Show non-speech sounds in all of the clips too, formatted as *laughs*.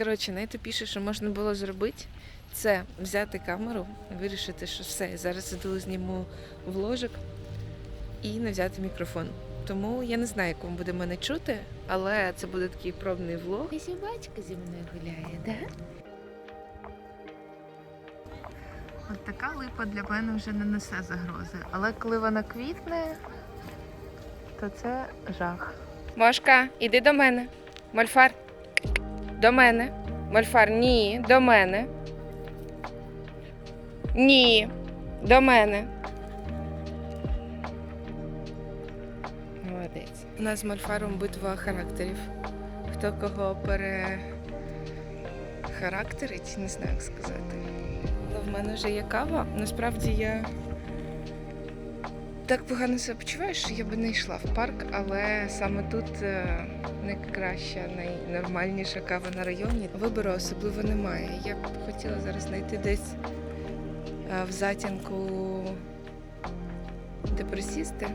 Коротше, найтупіше, що можна було зробити, це взяти камеру, вирішити, що все, я зараз іду зніму вложик і не взяти мікрофон. Тому я не знаю, як вам буде мене чути, але це буде такий пробний влог. І собачка зі мною гуляє, да? От така липа для мене вже не несе загрози. Але коли вона квітне, то це жах. Мошка, іди до мене. Мольфар. До мене. Мольфар, ні, до мене. Ні, до мене. Молодець. У нас з Мольфаром битва характерів. Хто кого перехарактерить, не знаю, як сказати. Але в мене вже є кава. Насправді я так погано себе почуваю, що я би не йшла в парк, але саме тут е, найкраща, найнормальніша кава на районі. Вибору особливо немає. Я б хотіла зараз знайти десь е, в затінку, де присісти,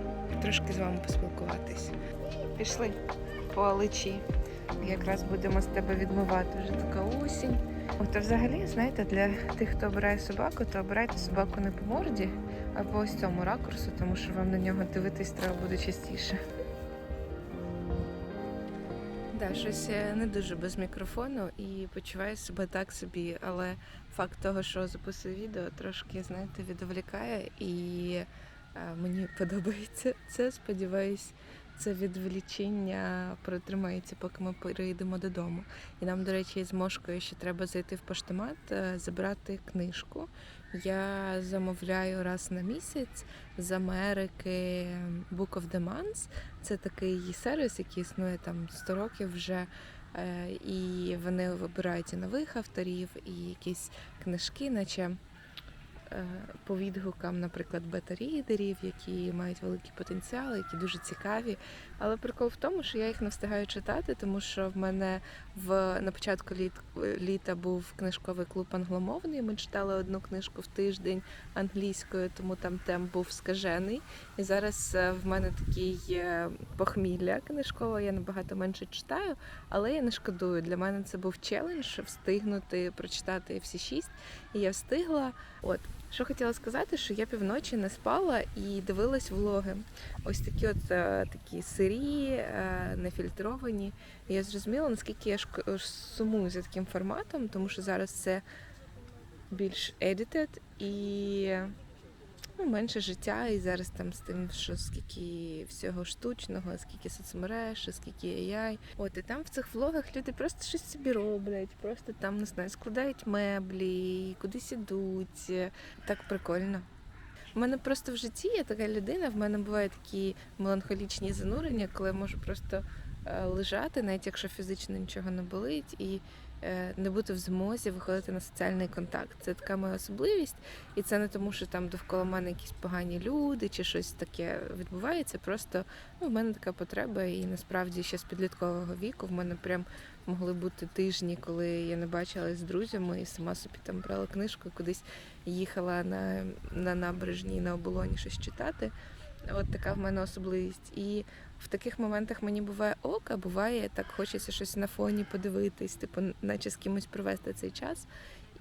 трошки з вами поспілкуватись. Пішли по аличі. Якраз будемо з тебе відмивати вже така осінь. От взагалі, знаєте, для тих, хто обирає собаку, то обирайте собаку не по морді, а по ось цьому ракурсу, тому що вам на нього дивитись треба буде частіше. Да, щось я не дуже без мікрофону і почуваю себе так собі, але факт того, що записую відео, трошки, знаєте, відволікає і е, мені *laughs* подобається це. Сподіваюсь, це відвлічення протримається, поки ми переїдемо додому. І нам, до речі, з мошкою ще треба зайти в поштомат, е, забрати книжку. Я замовляю раз на місяць з Америки Book of Month. Це такий сервіс, який існує там 100 років вже. Е, І вони вибирають і нових авторів, і якісь книжки, наче по відгукам, наприклад, бета-рідерів, які мають великий потенціал, які дуже цікаві. Але прикол в тому, що я їх не встигаю читати, тому що в мене в на початку літ, літа був книжковий клуб англомовний. Ми читали одну книжку в тиждень англійською, тому там темп був скажений. І зараз е, в мене такий е, похмілля книжкове, я набагато менше читаю, але я не шкодую. Для мене це був челендж встигнути прочитати всі шість. І я встигла. От що хотіла сказати, що я півночі не спала і дивилась влоги. Ось такі, от е, такі сирі, е, нефільтровані. Я зрозуміла, наскільки я шк- сумую за таким форматом, тому що зараз це більш edited і ну, менше життя. І зараз там з тим, що скільки всього штучного, скільки соцмереж, скільки AI. От і там в цих влогах люди просто щось собі роблять, просто там не знаю, складають меблі, кудись ідуть. Так прикольно. У мене просто в житті є така людина, в мене бувають такі меланхолічні занурення, коли я можу просто е, лежати, навіть якщо фізично нічого не болить, і не бути в змозі виходити на соціальний контакт. Це така моя особливість, і це не тому, що там довкола мене якісь погані люди чи щось таке відбувається. Просто ну, в мене така потреба, і насправді ще з підліткового віку в мене прям могли бути тижні, коли я не бачилась з друзями і сама собі там брала книжку, кудись їхала на, на набережні на оболоні щось читати. От така в мене особливість. І в таких моментах мені буває ок, а буває так хочеться щось на фоні подивитись, типу, наче з кимось провести цей час.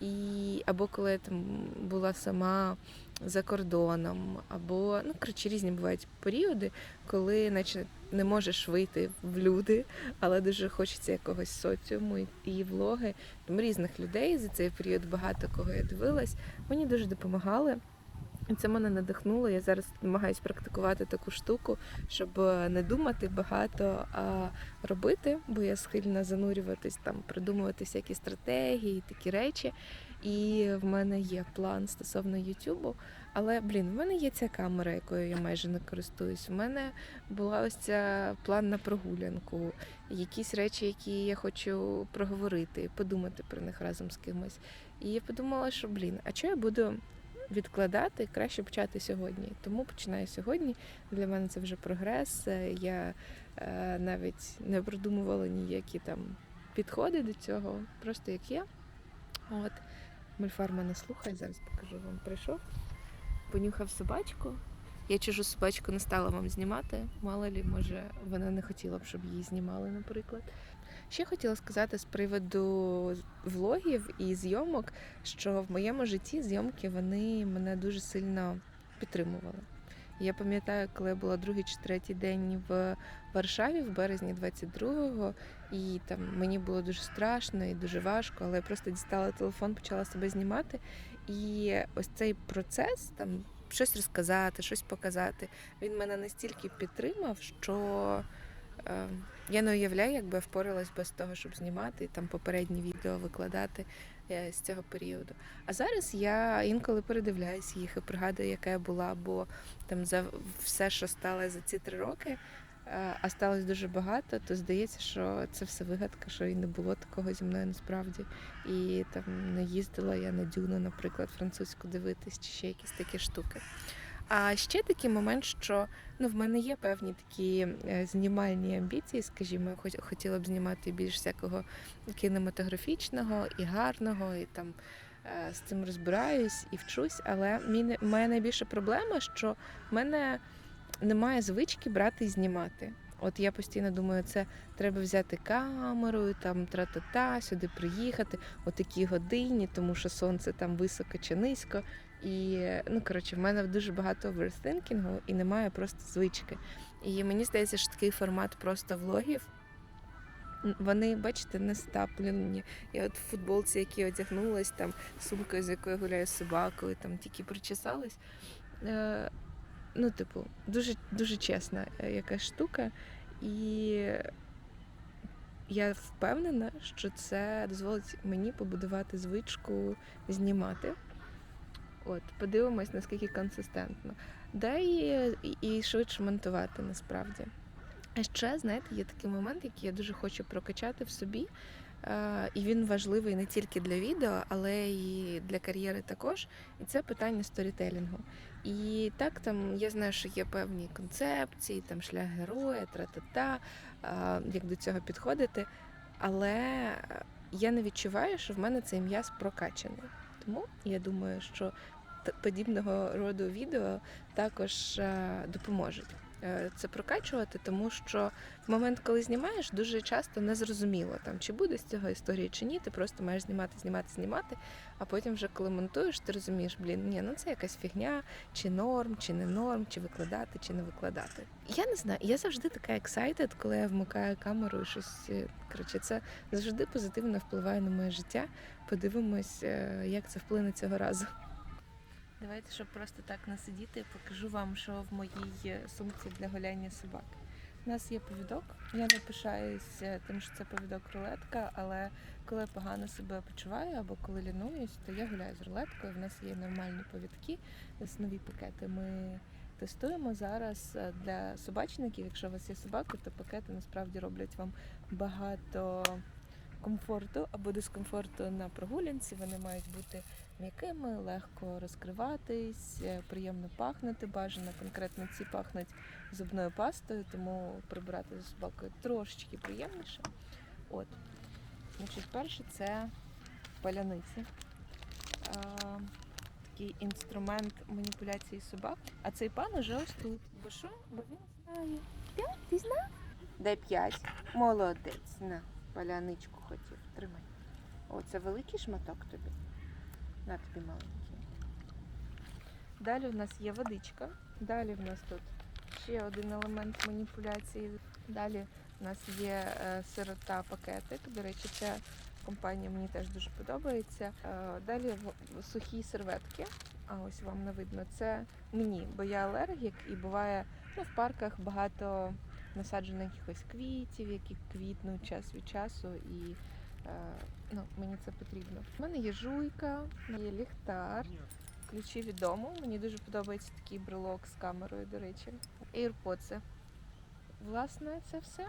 І або коли я там була сама за кордоном, або ну коротше різні бувають періоди, коли наче не можеш вийти в люди, але дуже хочеться якогось соціуму і- влоги. Там різних людей за цей період багато кого я дивилась. Мені дуже допомагали. Це мене надихнуло. Я зараз намагаюся практикувати таку штуку, щоб е, не думати багато, а робити, бо я схильна занурюватись, там придумувати всякі стратегії, такі речі. І в мене є план стосовно Ютубу. Але блін, в мене є ця камера, якою я майже не користуюсь. У мене була ось ця план на прогулянку, якісь речі, які я хочу проговорити, подумати про них разом з кимось. І я подумала, що блін, а що я буду відкладати, краще почати сьогодні. Тому починаю сьогодні. Для мене це вже прогрес. Е, Я е, навіть не продумувала ніякі там підходи до цього, просто як є. От. Мольфар мене слухає, зараз покажу вам. Прийшов, понюхав собачку. Я чужу собачку не стала вам знімати. Мало лі, може, вона не хотіла б, щоб її знімали, наприклад. Ще хотіла сказати з приводу влогів і зйомок, що в моєму житті зйомки вони мене дуже сильно підтримували. Я пам'ятаю, коли я була другий чи третій день в Варшаві в березні 22-го, і там мені було дуже страшно і дуже важко, але я просто дістала телефон, почала себе знімати. І ось цей процес там щось розказати, щось показати, він мене настільки підтримав, що я не уявляю, якби я впоралась без того, щоб знімати там попередні відео викладати е, з цього періоду. А зараз я інколи передивляюсь їх і пригадую, яка я була, бо там за все, що сталося за ці три роки, е, а сталося дуже багато, то здається, що це все вигадка, що і не було такого зі мною насправді. І там не їздила я на дюну, наприклад, французьку дивитись, чи ще якісь такі штуки. А ще такий момент, що ну, в мене є певні такі е, знімальні амбіції, скажімо, хоч- хотіла б знімати більш всякого кінематографічного і гарного, і там е, з цим розбираюсь і вчусь. Але моя найбільша проблема, що в мене немає звички брати і знімати. От я постійно думаю, це треба взяти камеру, там тра-та-та, сюди приїхати о такій годині, тому що сонце там високо чи низько. І ну коротше, в мене дуже багато оверстинкінгу і немає просто звички. І мені здається, що такий формат просто влогів. Вони, бачите, не стаплені. Я от в футболці, які одягнулась, там сумкою, з якою гуляю собакою, там тільки причесалась. Е, ну, типу, дуже, дуже чесна е, якась штука. І я впевнена, що це дозволить мені побудувати звичку знімати. От, подивимось, наскільки консистентно. Да і, і, швидше монтувати насправді. А ще, знаєте, є такий момент, який я дуже хочу прокачати в собі. І він важливий не тільки для відео, але і для кар'єри також. І це питання сторітелінгу. І так там я знаю, що є певні концепції, там шлях героя, тра-та-та, як до цього підходити. Але я не відчуваю, що в мене цей м'яз прокачаний. Тому я думаю, що подібного роду відео також е, допоможуть це прокачувати, тому що в момент, коли знімаєш, дуже часто незрозуміло там, чи буде з цього історії чи ні. Ти просто маєш знімати, знімати, знімати. А потім, вже коли монтуєш, ти розумієш, блін, ні, ну це якась фігня, чи норм, чи не норм, чи викладати, чи не викладати. Я не знаю, я завжди така excited, коли я вмикаю камеру і щось. е, Коротше, це завжди позитивно впливає на моє життя. Подивимось, е, як це вплине цього разу. Давайте, щоб просто так не сидіти, покажу вам, що в моїй е, сумці для гуляння собак. У нас є повідок. Я не пишаюсь е, тим, що це повідок рулетка, але коли я погано себе почуваю або коли лінуюсь, то я гуляю з рулеткою. В нас є нормальні повідки, ось нові пакети. Ми тестуємо зараз е, для собачників. Якщо у вас є собаки, то пакети насправді роблять вам багато комфорту або дискомфорту на прогулянці. Вони мають бути м'якими, легко розкриватись, е, приємно пахнути. Бажано конкретно ці пахнуть зубною пастою, тому прибирати за собакою трошечки приємніше. От. Значить, перше це паляниці. А, такий інструмент маніпуляції собак. А цей пан уже ось тут. Бо що? Бо він знає. П'ять? Ти знав? Дай п'ять. Молодець. На, паляничку хотів. Тримай. О, це великий шматок тобі. На тобі маленький. Далі в нас є водичка. Далі в нас тут ще один елемент маніпуляції. Далі в нас є е, сирота пакетик. До речі, ця компанія мені теж дуже подобається. Е, Далі сухі серветки. А ось вам не видно. Це мені, бо я алергік і буває ну, в парках багато насаджених якихось квітів, які квітнуть час від часу, і е, ну, мені це потрібно. У мене є жуйка, є ліхтар, ключі від дому. Мені дуже подобається такий брелок з камерою, до речі. AirPods. Власне, це все.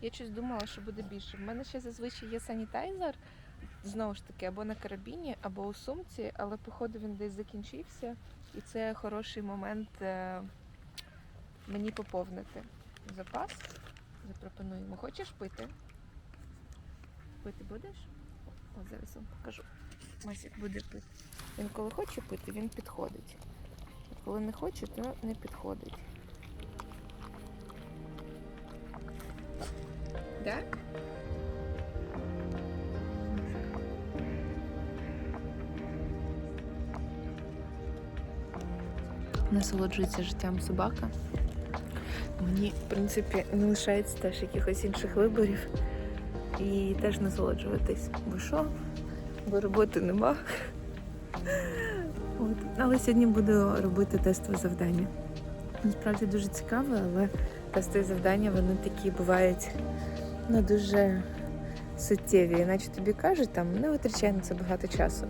Я щось думала, що буде більше. В мене ще зазвичай є санітайзер, знову ж таки, або на карабіні, або у сумці, але походу він десь закінчився. І це хороший момент е, мені поповнити запас. Запропонуємо. Хочеш пити? Пити будеш? О, зараз вам покажу. Масік буде пити. Він коли хоче пити, він підходить. А коли не хоче, то не підходить. Так? Насолоджується життям собака. Мені, в принципі, не лишається теж якихось інших виборів і теж насолоджуватись. Бо що? Бо роботи нема. От. Але сьогодні буду робити тестове завдання. Насправді дуже цікаво, але тестові завдання вони такі бувають ну, дуже суттєві. Іначе тобі кажуть, там не витрачай на це багато часу.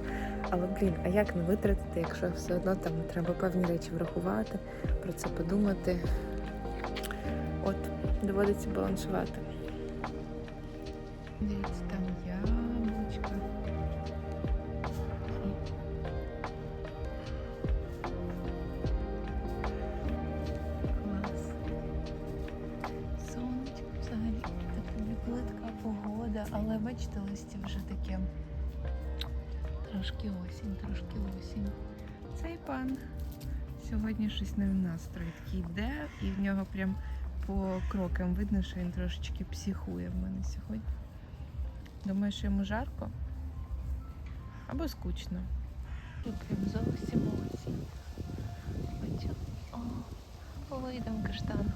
Але блін, а як не витратити, якщо все одно там треба певні речі врахувати, про це подумати. Доводиться балансувати. Дивіться, там яблучко. Клас. Сонечко взагалі так коли така погода, але бачите, листя вже таке. Трошки осінь, трошки осінь. Цей пан сьогодні щось не в настрої. Такий йде, і в нього прям по крокам видно, що він трошечки психує в мене сьогодні. Думаю, що йому жарко або скучно. І прям зовсім осінь. О, вийдемо каштан.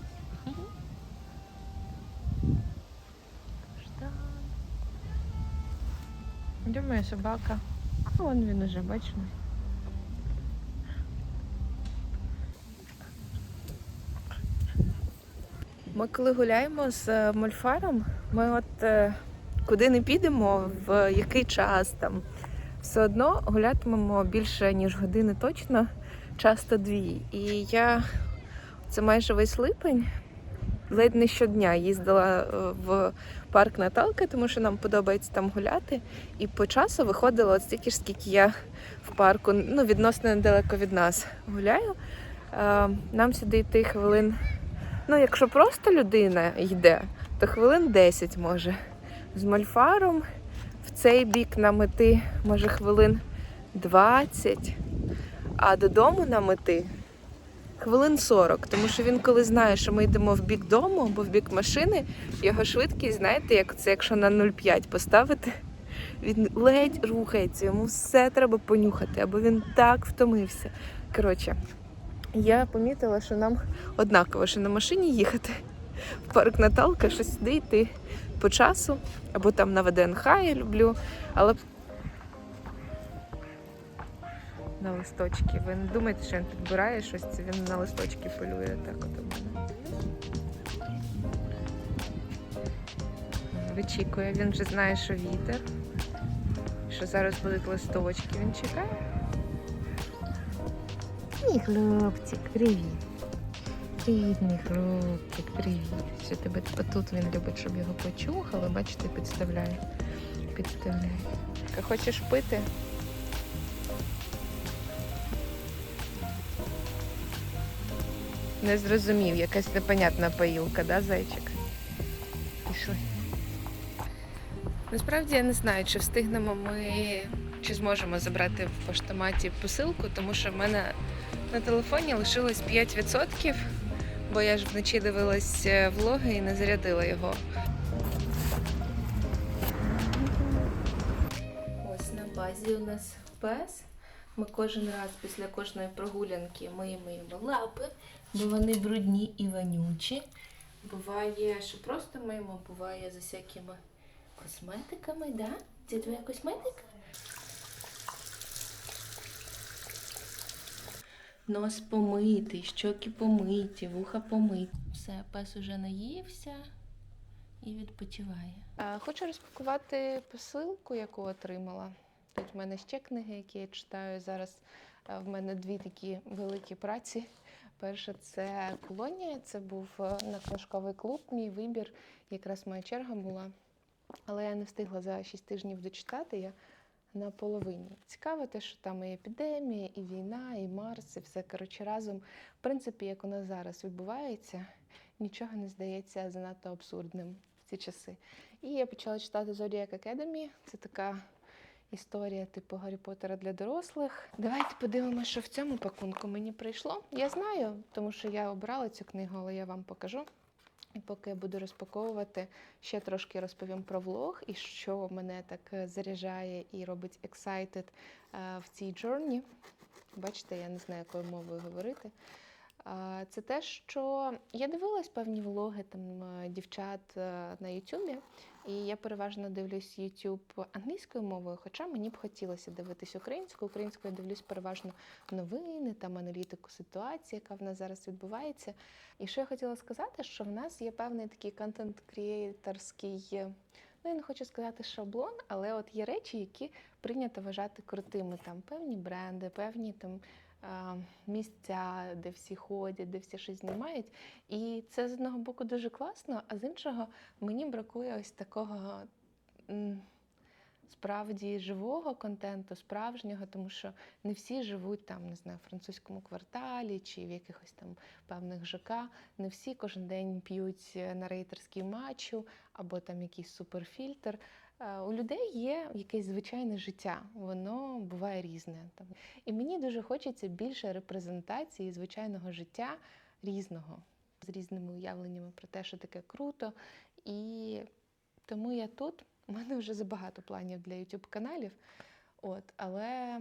Каштан. Думаю, собака. А вон він уже, бачимо. Ми коли гуляємо з е, мольфаром, ми от е, куди не підемо, в який час там, все одно гулятимемо більше, ніж години точно, часто дві. І я це майже весь липень, ледь не щодня їздила е, в парк Наталки, тому що нам подобається там гуляти. І по часу виходила от стільки ж, скільки я в парку, ну, відносно недалеко від нас гуляю. Нам сюди йти хвилин. Ну, якщо просто людина йде, то хвилин 10 може. З мольфаром в цей бік нам іти може хвилин 20, а додому нам іти хвилин 40. Тому що він, коли знає, що ми йдемо в бік дому або в бік машини, його швидкість, знаєте, як це, якщо на 0,5 поставити, він ледь рухається, йому все треба понюхати, або він так втомився. Коротше, я помітила, що нам однаково, що на машині їхати. В парк Наталка, що сюди йти по часу, або там на ВДНХ я люблю, але на листочки. Ви не думаєте, що він підбирає щось, це він на листочки полює. Так от у мене. Вичікує, він вже знає, що вітер, що зараз будуть листочки, він чекає. Мій хлопчик, привіт. Привіт, мій хлопчик, привіт. Що тебе тут він любить, щоб його почухали, бачите, підставляє. Підставляє. Хочеш пити? Не зрозумів, якась непонятна поїлка, да, зайчик? Пішли. Насправді я не знаю, чи встигнемо ми, чи зможемо забрати в поштоматі посилку, тому що в мене на телефоні лишилось 5%, бо я ж вночі дивилась е, влоги і не зарядила його. Ось на базі у нас пес. Ми кожен раз після кожної прогулянки миємо йому лапи, бо вони брудні і вонючі. Буває, що просто миємо, буває за всякими косметиками, да? Це твоя косметика? Нос помитий, щоки помиті, вуха помиті. Все, пес уже наївся і відпочиває. Хочу розпакувати посилку, яку отримала. Тут в мене ще книги, які я читаю. Зараз в мене дві такі великі праці. Перша це колонія. Це був на книжковий клуб. Мій вибір. Якраз моя черга була. Але я не встигла за 6 тижнів дочитати. Я на половині. Цікаво те, що там і епідемія, і війна, і Марс, і все коротше разом. В принципі, як у нас зараз відбувається, нічого не здається занадто абсурдним в ці часи. І я почала читати Zodiac Academy. Це така історія типу Гаррі Поттера для дорослих. Давайте подивимося, що в цьому пакунку мені прийшло. Я знаю, тому що я обрала цю книгу, але я вам покажу. Поки я буду розпаковувати, ще трошки розповім про влог і що мене так е, заряджає і робить excited е, в цій джорні. Бачите, я не знаю, якою мовою говорити. Це те, що я дивилась певні влоги там е, дівчат е, на Ютубі, і я переважно дивлюсь YouTube англійською мовою, хоча мені б хотілося дивитись українською. Українською я дивлюсь переважно новини, там аналітику ситуації, яка в нас зараз відбувається. І що я хотіла сказати, що в нас є певний такий контент-крієторський, е, ну я не хочу сказати шаблон, але от є речі, які прийнято вважати крутими. Там певні бренди, певні там місця, де всі ходять, де всі щось знімають. І це з одного боку дуже класно, а з іншого мені бракує ось такого. Справді живого контенту, справжнього, тому що не всі живуть там, не знаю, в французькому кварталі чи в якихось там певних ЖК. Не всі кожен день п'ють на рейтерській матчу або там якийсь суперфільтр. Е, У людей є якесь звичайне життя, воно буває різне. І мені дуже хочеться більше репрезентації звичайного життя різного, з різними уявленнями про те, що таке круто. І тому я тут. У мене вже забагато планів для YouTube каналів. От, але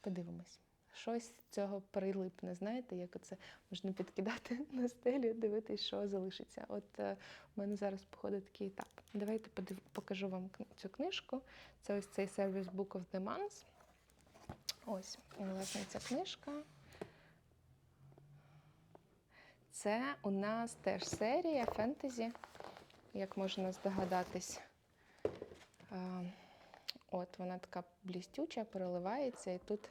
подивимось. Щось цього прилипне, знаєте, як оце можна підкидати *laughs* на стелю, дивитись, що залишиться. От е, у мене зараз походить такий етап. Давайте подив... покажу вам цю книжку. Це ось цей Service Book of the Month. Ось, власне, ця книжка. Це у нас теж серія фентезі, як можна здогадатись. Е, От вона така блістюча, переливається, і тут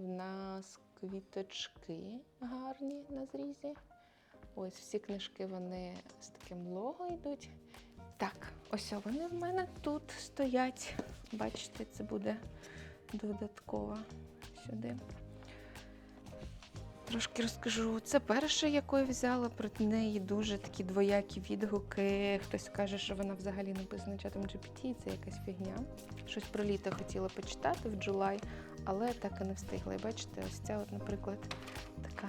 в нас квіточки гарні на зрізі. Ось всі книжки вони з таким лого йдуть. Так, ось вони в мене тут стоять. Бачите, це буде додатково сюди. Трошки розкажу. Це перша, яку я взяла. Про неї дуже такі двоякі відгуки. Хтось каже, що вона взагалі написана чатом GPT, це якась фігня. Щось про літо хотіла почитати в Джулай, але так і не встигла. І бачите, ось ця, от, наприклад, така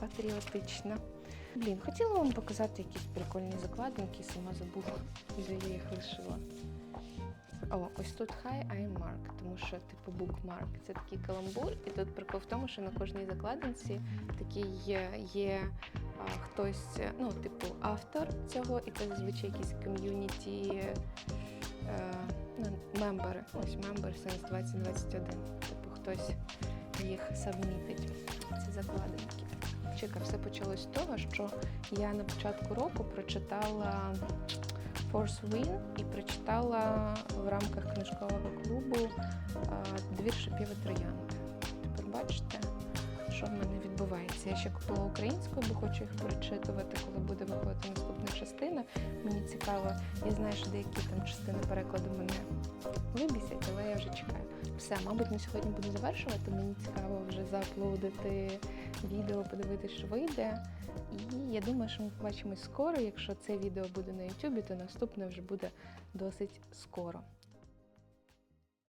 патріотична. Блін, хотіла вам показати якісь прикольні закладинки, сама забула, де я їх лишила. О, ось тут Hi, I'm Mark, тому що типу bookmark. Це такий каламбур, і тут прикол в тому, що на кожній закладинці такий є, є а, хтось, ну, типу, автор цього, і це зазвичай якісь ком'юніті е, ну, мембери. Ось member since 2021. Хтось їх сабмітить. Ці закладинки. Чека, все почалось з того, що я на початку року прочитала Force Win і прочитала в рамках книжкового клубу двір шипів і троянди. Тепер бачите, що в мене відбувається. Я ще купила українською, бо хочу їх перечитувати, коли буде виходити наступна частина. Мені цікаво, я знаю, що деякі там частини перекладу мене вибісять, але я вже чекаю. Все, мабуть, на сьогодні буду завершувати. Мені цікаво вже заплодити відео, подивитися, що вийде. І я думаю, що ми побачимось скоро. Якщо це відео буде на YouTube, то наступне вже буде досить скоро.